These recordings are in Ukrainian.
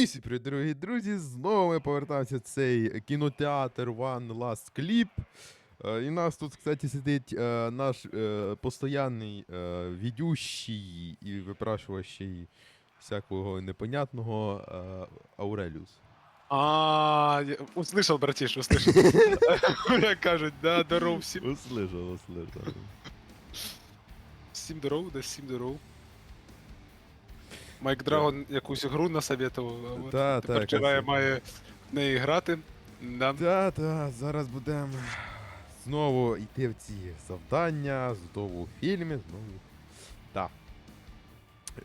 І всі привіт, дорогі друзі, знову ми повертаємося в цей кінотеатр One Last Clip. Е, І нас тут, кстати, сидить е, наш е, постоянний е, відющий і випрашуващий всякого непонятного е, Ауреліус. А, я- услышал, братиш, услышал. Як кажуть, да, здоров всім. Услышав, услышав. Всім здоров, да всім здоров. Майк Драгон якусь гру насоветував, а от Та, тепер якась- має в неї грати. Да. Та, та, зараз будемо знову йти в ці завдання, знову в фільмі, знову.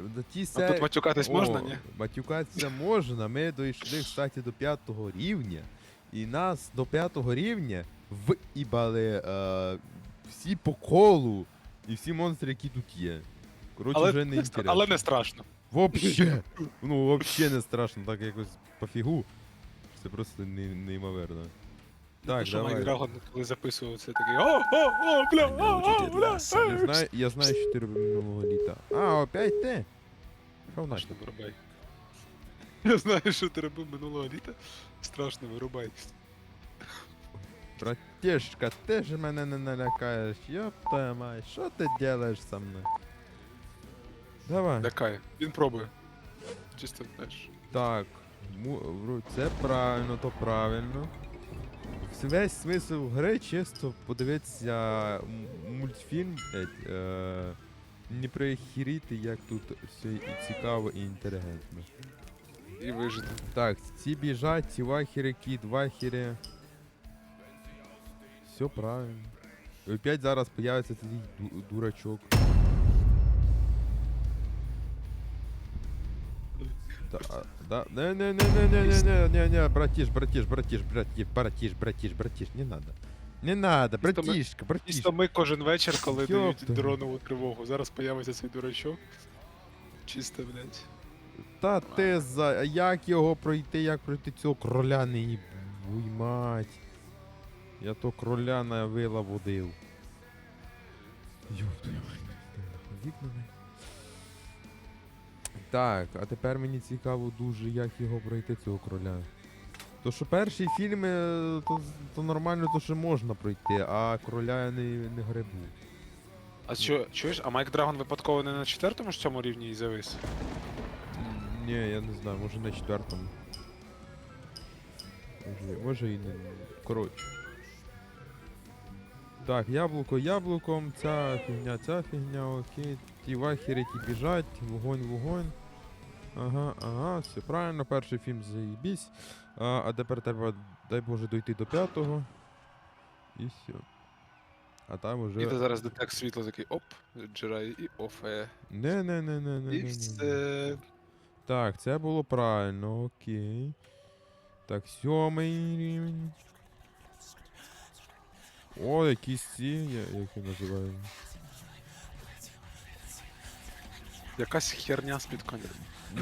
На ті А тут матюкатись можна, ні? Матюкатися можна. Ми дійшли, кстати, до п'ятого рівня. І нас до п'ятого рівня в'їбали е, всі по колу і всі монстри, які тут є. Коротше, Але, вже не не але не страшно. Вообще. Ну, вообще не страшно, так якось пофігу. Це просто не- неймовірно. Так, Тому що Майк давай. Драгон, коли записував це такий о, о, о, бля, о, о, бля. Я знаю, я знаю, що ти робив минулого літа. А, опять ти? Що в? Страшно вирубай. Я знаю, що ти робив минулого літа. Страшно вирубай. Братішка, ти ж мене не налякаєш, ёпта мать, що ти делаєш со мною? Давай. Лякає. Він пробує. Чисто, знаєш. Так, му- вру- це правильно, то правильно. Весь смисл гри чисто подивитися м- мультфільм, блядь, е, не прихіріти, як тут все і цікаво і інтелігентно. І вижити. Так, ці біжать, ці вахери, кіт, вахери. Все правильно. І опять зараз появиться цей ду- дурачок. Да, да, не, не, не, не, не, не, не, не, не, братиш, братиш, братиш, братиш, братиш, братиш, братиш, не надо. Не надо, ми- братишка, братишка. Чисто ми кожен вечір, коли дають Ёпта. дронову тривогу. Зараз появиться цей дурачок. Чисто, блядь. Та ти за. а Як його пройти, як пройти цього кроля не їбуй мать. Я то кроля на вила водив. Йоп твою мать, вікна не. Так, а тепер мені цікаво дуже, як його пройти цього кроля. То що перші фільми, е, то, то нормально, то ще можна пройти, а кроля я не, не гребу. А що, чуєш, а Майк Драгон випадково не на четвертому ж цьому рівні і завис? Ні, я не знаю, може на четвертому. Може і не. Коротше. Так, яблуко яблуком, ця фігня, ця фігня, окей. Ті вахери ті біжать, вогонь, вогонь. Ага, ага, все правильно, перший фільм заїбісь. А, а тепер треба, дай Боже, дойти до п'ятого. І все. А там уже. І ти зараз детект світло такий оп, джирає і офе. Не, не, не, не, не, І все. Так, це було правильно, окей. Так, сьомий рівень. О, якісь ці, я- як їх називаю. Якась херня з-під коня.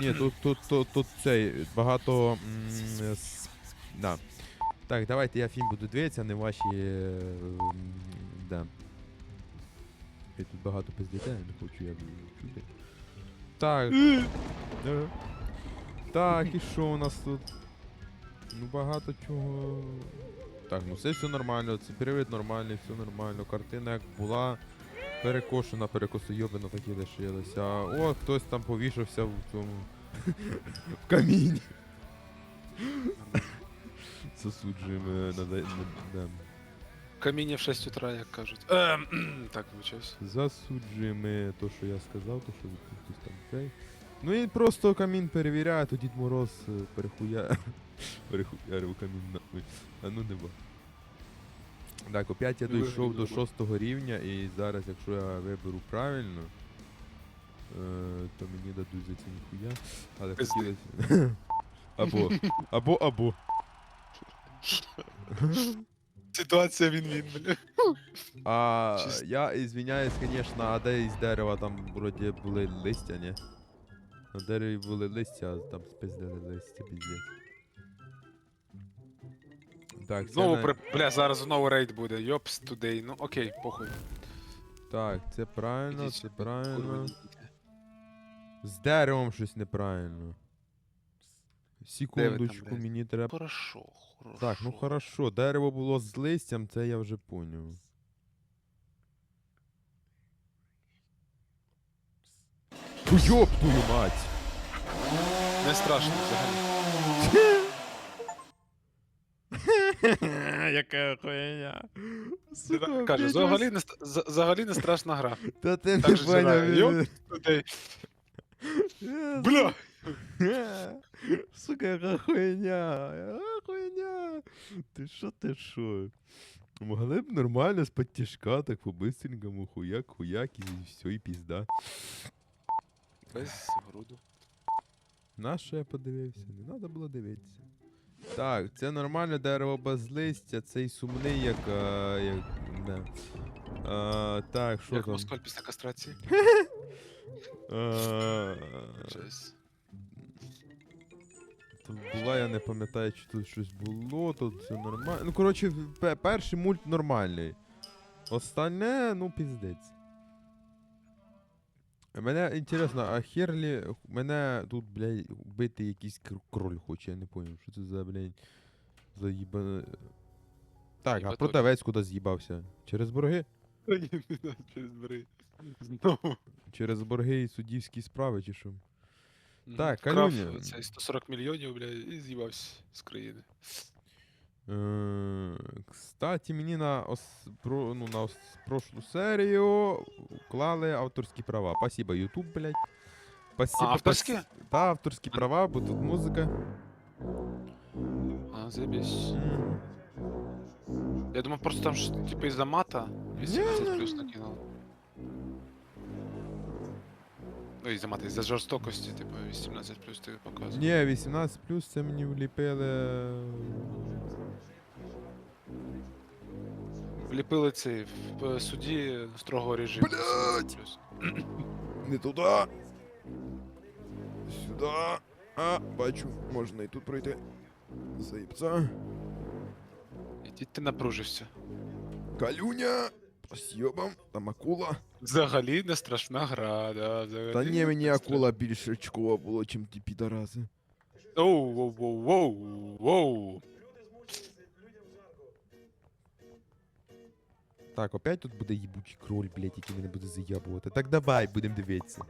Ні, тут, тут, тут, тут цей, багато. м, с- Да. Так, давайте я фільм буду дивитися, а не ваші. е, м, Да. Я тут багато пиздите, я не хочу я чути. Так. Е. Так, і що у нас тут? Ну багато чого. Так, ну все все нормально, це перевід нормальний, все нормально. Картина як була перекошена, перекосойобана так і лишилася. О, хтось там повішався в цьому. в каміні. Засуджуємо на, на, на, Каміння в 6 утра, як кажуть. Ем, так, вибачаюсь. Засуджуємо то, що я сказав, то, що хтось там цей. Ну і просто камін перевіряє, то Дід Мороз е, перехуя... перехуярив камін нахуй. А ну не. Так, опять я дійшов до шостого рівня, і зараз, якщо я виберу правильно, е, то мені дадуть за це ніхуя. Але хотілося. Або, або, або. Ситуація він-він, бля. А я извиняюсь, конечно, а де із дерева там вроді були листя, ні? На дереві були листя, а там спиздили листя, піздець. Так, це Знову на- при... Бля, зараз знову рейд буде. Йопс тудей. Ну окей, похуй. Так, це правильно, Ідіть це правильно. Курва, З деревом щось неправильно. Секундочку, блядь? мені треба. Хорошо, хорошо. Так, ну хорошо, дерево було з листям, це я вже поняв. Фу, Йоп твою мать! Не страшно взагалі. Яка хуйня. Каже, взагалі не, взагалі не страшна гра. Та ти Так не поняв. Бля! Сука, яка хуйня. Яка хуйня. Ти що, ти що? Могли б нормально з тяжка, так по-бистренькому, хуяк, хуяк, і все, і пізда. Без груду. На що я подивився? Не треба було дивитися. Так, це нормальне дерево без листя, цей сумний, як. А, як да. а, так, що Як там? москаль після кастрації. А, Щось. Тут була, я не пам'ятаю, чи тут щось було, тут все нормально. Ну, коротше, пе- перший мульт нормальний. Остальне, ну, піздець. Мене інтересно, а Херлі, мене тут, блядь, вбити якийсь кр- кроль хоче, я не поняв, що це за, блядь, за їба... Так, а Їбатоль. продавець куди з'їбався? Через борги? Через бери. Знову. Через борги і суддівські справи, чи що? Так, Калюня. Цей 140 мільйонів, бля, і з'їбався з країни. Е, Кстати, мені на, ос, про, ну, на ос, прошлу серію вклали авторські права. Спасибо, YouTube, блядь. Спасибо, А, авторські? пас- Та, авторські права, бо тут музика. А, заєбісь. М. Я думав, просто там ж, типу, із-за мата 18 плюс накинули. Ну, із-за мата, із-за жорстокості, типу, 18 плюс ти показує. Ні, 18 плюс це мені вліпили. Вліпили цей в е, суді строгого режиму. Блядь! 18. Не туди. Сюди. А, бачу, можна і тут пройти. Заїбця. Ідіть ти напружився. Калюня. Спасибо. Там акула. Взагалі не страшна гра, да, взагалі. Та ні, мені акула більш очкова було, чим ті підараси. Оу, воу, воу, воу, воу. Так, опять тут буде їбучий кроль, блядь, який мене буде заябувати. Так давай, будемо дивитися.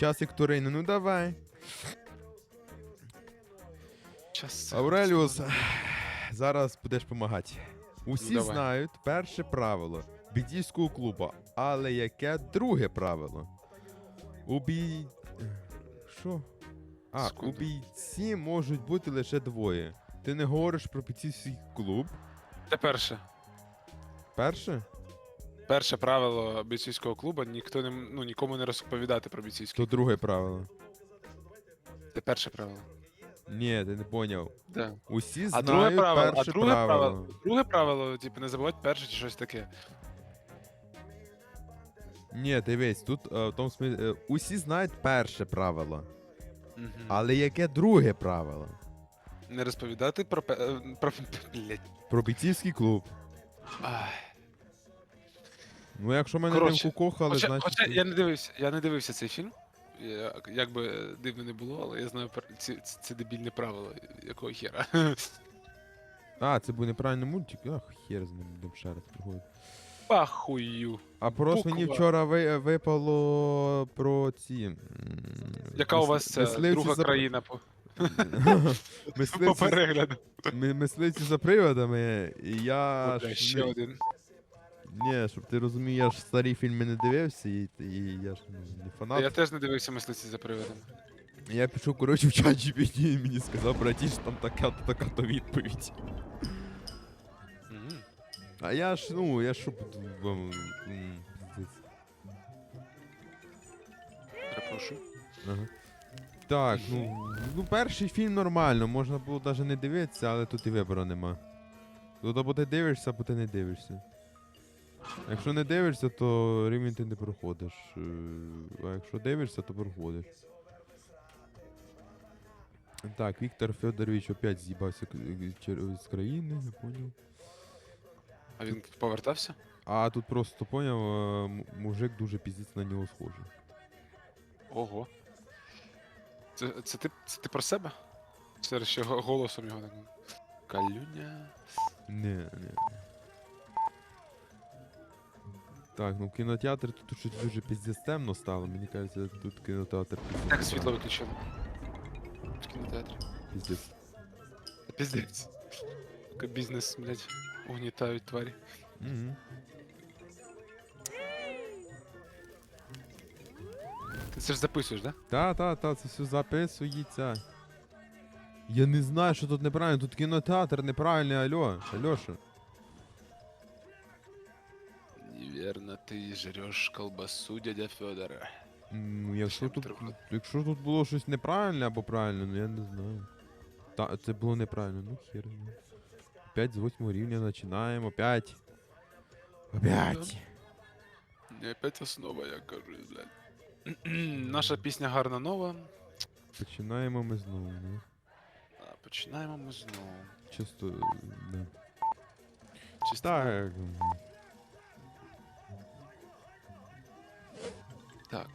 Часик Турейну, ну давай. Час. Ауреліус, зараз будеш допомагати. Усі Ну, давай. знають перше правило бійцівського клубу, але яке друге правило? У бій... Що? А, у бійці можуть бути лише двоє. Ти не говориш про бійцівський клуб. Це перше. Перше? Перше правило бійцівського клубу ніхто не ну, нікому не розповідати про бійцівський То друге правило. Це перше правило. Ні, ти не поняв. Да. Усі А знають друге правило, а перше друге правило. правило, друге правило, типу, не забувати перше чи щось таке. Ні, дивись, тут е, в тому смислі, е, усі знають перше правило. Мгм. Але яке друге правило? Не розповідати про пе- е, про блять. Про бійцівський клуб. Ну, якщо мене Коротше, не вкухали, Хоча, значить. хоча я не дивився, я не дивився цей фільм. Я, як би е, дивно не було, але я знаю про ці, ці, це дебільне правило, якого хера. А, це був неправильний мультик. Ах, хер з ним будемо ще раз приходити. Пахую. А просто мені Буква. вчора ви, випало про ці. м, Яка у мис- вас ця мисливці друга за- країна по, по мисливці, перегляду? ми- мисливці за приводами, і я. Бля, ж ще не- один. Ні, щоб ти розумів, я ж старі фільми не дивився, і, і я ж ну, не фанат. Я теж не дивився мислиці за приводом. Я пішов, коротше, в чат GPT і мені сказав, братіш, там така-то така-то відповідь. Мгм. А я ж, ну, я що буду вам. м, пиздець. Перепрошую. Ага. Так, ну, ну перший фільм нормально, можна було навіть не дивитися, але тут і вибору нема. Тут або ти дивишся, або ти не дивишся. Якщо не дивишся, то рівень ти не проходиш. е, А якщо дивишся, то проходиш. Так, Віктор Федорович опять з'їбався з країни, не поняв. А він повертався? А тут просто поняв, е, мужик дуже піздець на нього схожий. Ого. Це, це, ти, це ти про себе? Це ще голосом його так. Калюня. Не, не. Так, ну кінотеатр тут щось дуже піздець темно стало. Мені кажеться, тут кінотеатр піздець. Так світло виключили. В кінотеатрі. Піздець. Піздець. Сука, Бізнес, блядь, угнітають тварі. Угу. Ти це ж записуєш, да? Та, та, та, це все записується. Я не знаю, що тут неправильно. Тут кінотеатр неправильний, алло. Альоша. Ти жреш колбасу дядя Федора. Ну, якщо тут, треба. якщо тут було щось неправильне або правильно, ну я не знаю. Та, це було неправильно, ну хер. Ну. Опять з восьмого рівня починаємо, опять. Опять. Не опять основа, як кажуть, блядь. Наша пісня гарна нова. Починаємо ми знову, ну. А починаємо ми знову. Чисто, да. Чисто Так. Так.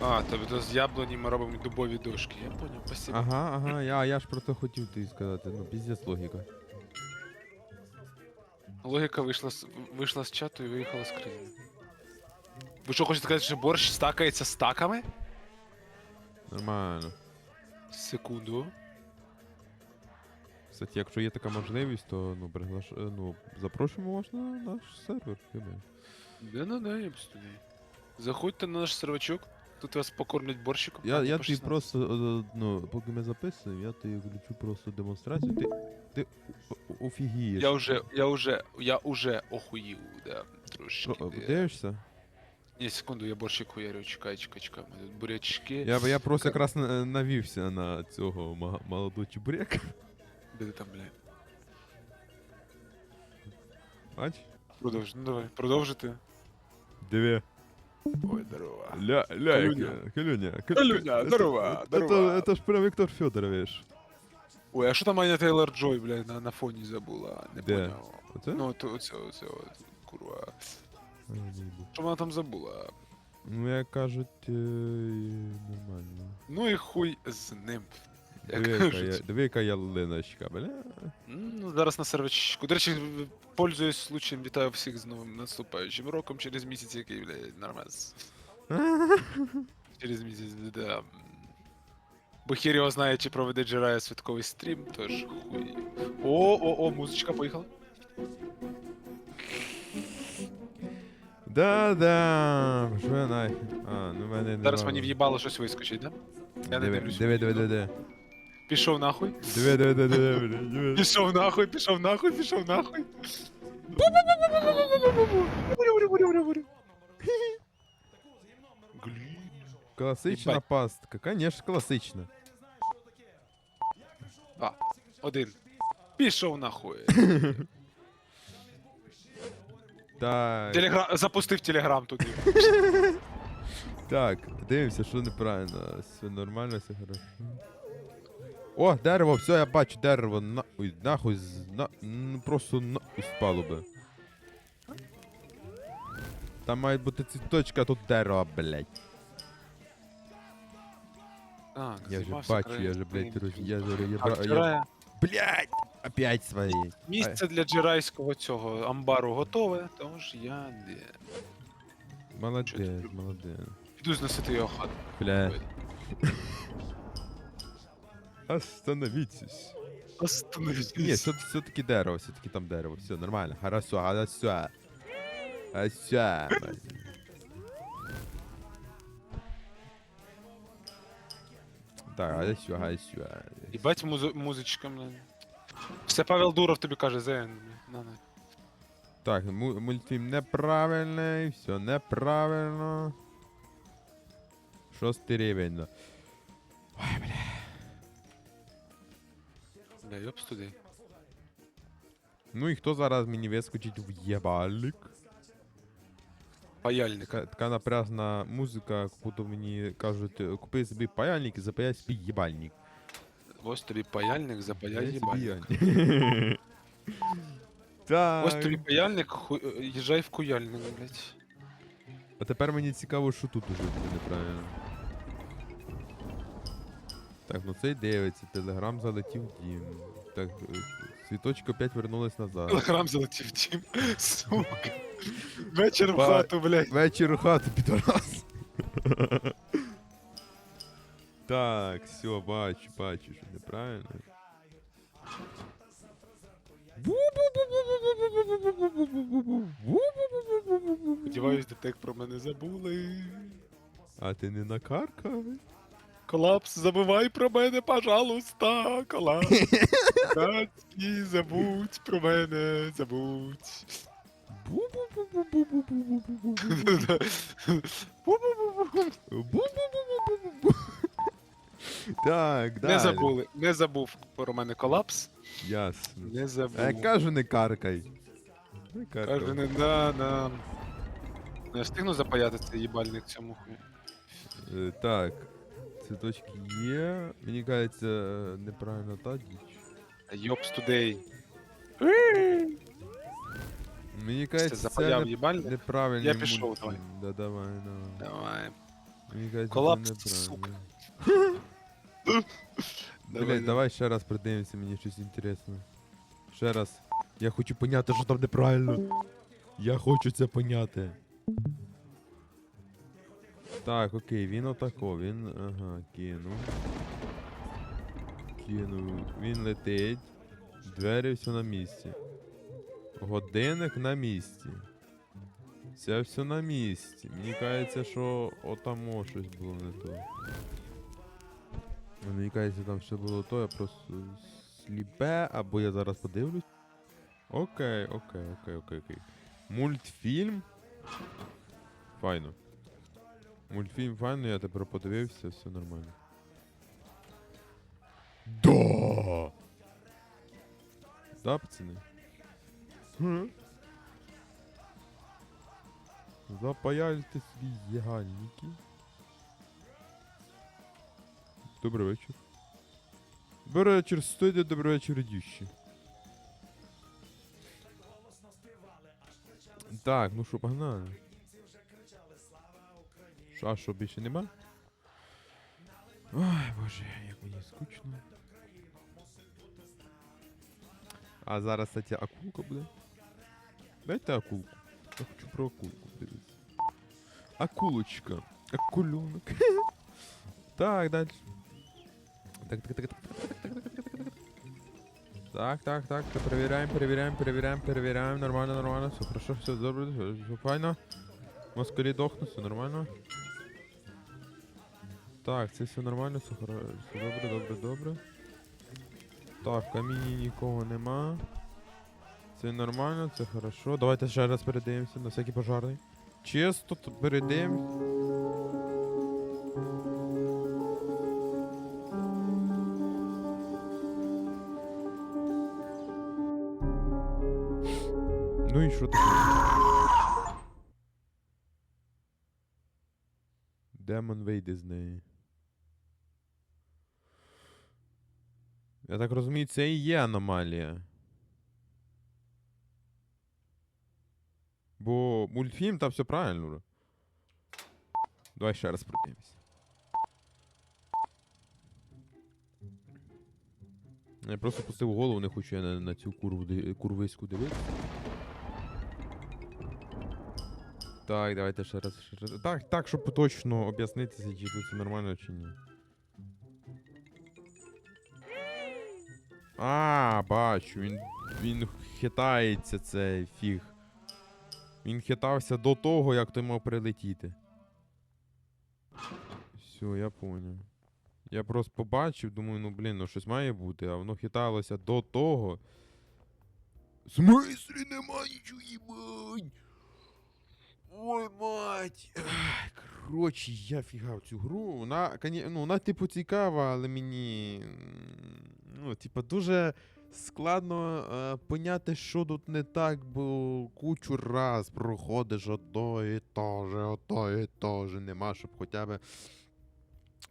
А, тобто з яблуні ми робимо дубові дошки. Я поняв, спасибо. Ага, ага, я, я ж про це хотів тобі сказати, ну, піздець логіка. Логіка вийшла з, вийшла з чату і виїхала з країни. Ви що хочете сказати, що борщ стакається стаками? Нормально. Секунду. Кстати, якщо є така можливість, то ну, приглаш... ну, запрошуємо вас на наш сервер. хіба. Да ну да, я туди. Заходьте на наш сервачок, тут вас покормлять борщиком. Я, я тобі просто, е, ну, поки ми записуємо, я тобі включу просто демонстрацію. Ти, ти о- офігієш. Я уже, я уже, я уже охуїв, да, трошки. Що, да. дивишся? Ні, секунду, я борщик хуярю, чекай, чекай, чекай. У мене тут бурячки. Я, я просто якраз на- навівся на цього ма- молодого чебурека. Де ти там, блядь? Бач? Продовж, ну давай, продовжити. Диви. Ой, здорово. Ля, ля, Калюня. яке- Калюня. Ка- Калюня, это- здорово, это- здорово. Это, это ж прям Віктор Федорович. Ой, а що там Аня Тейлор Джой, блядь, на, на фоні забула? Не Де? поняв. Оце? Ну, то оце, оце, от, курва. А, не йду. Що вона там забула? Ну, як кажуть, е, нормально. Ну і хуй з ним. Як Диви, яка я, кажуть. диви, яка бля. Ну, зараз на сервачку. До речі, пользуюсь случаєм, вітаю всіх з новим наступаючим роком через місяць, який, блядь, нормас. Через місяць, да. Бо хір його знає, чи проведе Джерая святковий стрім, тож хуй. О, о, о, музичка поїхала. Да-да, що я нахер. А, ну в мене не Зараз мені в'їбало щось вискочить, да? Я не Диви, дивлюсь. диви, диви, диви, диви. Пішов нахуй. Диви, диви, диви, диви, диви, диви. Пішов нахуй, пішов нахуй, пішов нахуй. Глі. Класична Їбать. пастка, конечно, класична. А, один. Пішов нахуй. Так, Телеграм... Запустив телеграм туди. так, дивимося, що неправильно. Все нормально, все хорошо. О, дерево, все, я бачу дерево. На... Ой, нахуй, на... просто нахуй з палуби. Там має бути цвіточка, а тут дерево, блядь. Так, Я же займався бачу, я же, країною. блядь, роз- я же, я, Так, бра- я, блядь, опять свои. Місце для джерайського цього амбару готове, тож я не. Молодець, молодець. Піду зносити його хату. Бля. Остановитесь. Остановитесь. Ні, все, все-таки дерево, все-таки там дерево. Все нормально. Хорошо, хорошо. Хорошо. Так, хорошо, хорошо. Їбать музу- музичка, блин. Все Павел Дуров тобі каже, Зен. На, на. Так, му- мультфільм неправильний, все неправильно. Шостий рівень. да. Бля, йопс туди. Ну і хто зараз мені вискочить в єбальник? Паяльник. Така, така напряжна музика, будто мені кажуть, купи собі паяльник і запаяй собі їбальник. Ось тобі паяльник, запаяй їбальник. Так. Ось тобі паяльник, ху... е, їжджай в куяльник, блядь. А тепер мені цікаво, що тут уже буде неправильно. Так, ну цей дивиться, телеграм залетів в дім. Так, е, світочки опять вернулись назад. Телеграм залетів тім. Сука. Вечір в Ба- хату, блядь. Вечір у хату, підорас. так, все, бачу, бачу, що неправильно. Сподіваюсь, детек про мене забули. А ти не накаркав? Колапс, забувай про мене, пожалуйста, колапс. Датський, забудь про мене, забудь. Так, далі. Не забули, не забув про мене колапс. Ясно. Не забув. А я кажу, не каркай. Не каркай. Каже, не да, да. Не встигну запаяти цей їбальник цьому хуй. Е, Так. Цвіточки є. Мені кажеться, неправильно та діч. Йопс тудей. Мені кажеться, це не, їбальник? неправильний Я пішов, мультфільм. давай. Да, давай, давай. Давай. Мені кажеться, Колапс, це сука. неправильно. Блять, давай ще раз придивимося, мені щось інтересне. Ще раз. Я хочу поняти, що там неправильно. Я хочу це поняти. Так, окей, він отако, він. Ага, кинув. Кинув. Він летить. Двері все на місці. Годинник на місці. Це все на місці. Мені кажеться, що отамо щось було не то. Ну, Мені кажеться, там ще було то, я просто сліпе, або я зараз подивлюсь. Окей, окей, окей, окей, окей. Мультфільм. Файно. Мультфільм файно, я тепер подивився, все нормально. Да! Да, пацани? Хм? Запаяйте ягальники. Добрий вечір. Добрий вечір, студія, добрий вечір, дющі. Так, ну що, погнали. Шо, а що, більше нема? Ой, боже, як мені скучно. А зараз кстати, акулка буде. Дайте акулку. Я хочу про акулку подивитися. Акулочка. Акулюнок. Так, далі. Так, так, так, так, так, так, так, так. Так, так, так, проверяем, проверяем, проверяем, проверяем. Нормально, нормально, все хорошо, все добре, все, все файно. Москалі дохнуть, все нормально. Так, це все нормально, все хорошо, добре, добре, добре. Так, в каміні нікого нема. Це нормально, це хорошо. Давайте ще раз передивимося на всякий пожарний. Чисто передивимося. Ну і що таке? Демон вийде з неї. Я так розумію, це і є аномалія. Бо мультфільм там все правильно. Давай ще раз подивимось. Я просто пустив голову, не хочу я на, на цю курву, курвиську дивитися. Так, давайте ще раз, ще раз. Так, так, щоб точно об'яснитися, чи все нормально, чи ні. А, бачу, він, він хитається цей фіг. Він хитався до того, як той мав прилетіти. Все, я поняв. Я просто побачив, думаю, ну блін, ну щось має бути, а воно хиталося до того. В смислі нема нічого їбань. Ой, мать. Ай, Коротше, я фігав цю гру. Вона, ну, вона, типу, цікава, але мені. Ну, типу, дуже складно е, поняти, що тут не так, бо кучу раз проходиш одно і то же, ото і то же. Нема, щоб хоча б.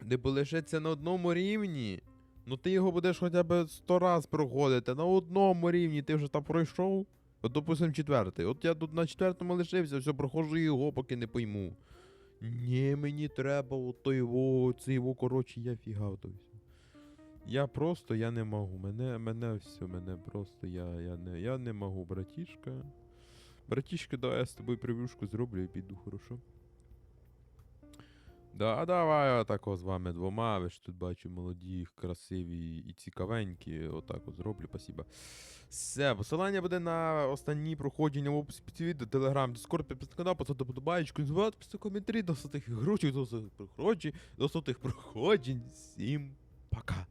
Не лишиться на одному рівні. Ну ти його будеш хоча б 100 раз проходити. На одному рівні ти вже там пройшов. От, допустим, четвертий. От я тут на четвертому лишився, все, проходжу його, поки не пойму. Ні, мені треба ото його, коротше, я фігав то все. Я просто я не можу. Мене, мене все, мене просто я, я не, я не можу, братішка. Братішка, давай я з тобою прев'юшку зроблю і піду, хорошо? Да, а давай отако з вами двома. Ви ж тут бачу молоді, красиві і цікавенькі. Отак от зроблю, спасибо. Все, посилання буде на останні проходження в описі під відео, телеграм, дискорд, підписати канал, поставити подобаєчку, забувайте писати коментарі, до сотих грошей, до сотих проходжень, до сотих проходжень. Всім пока.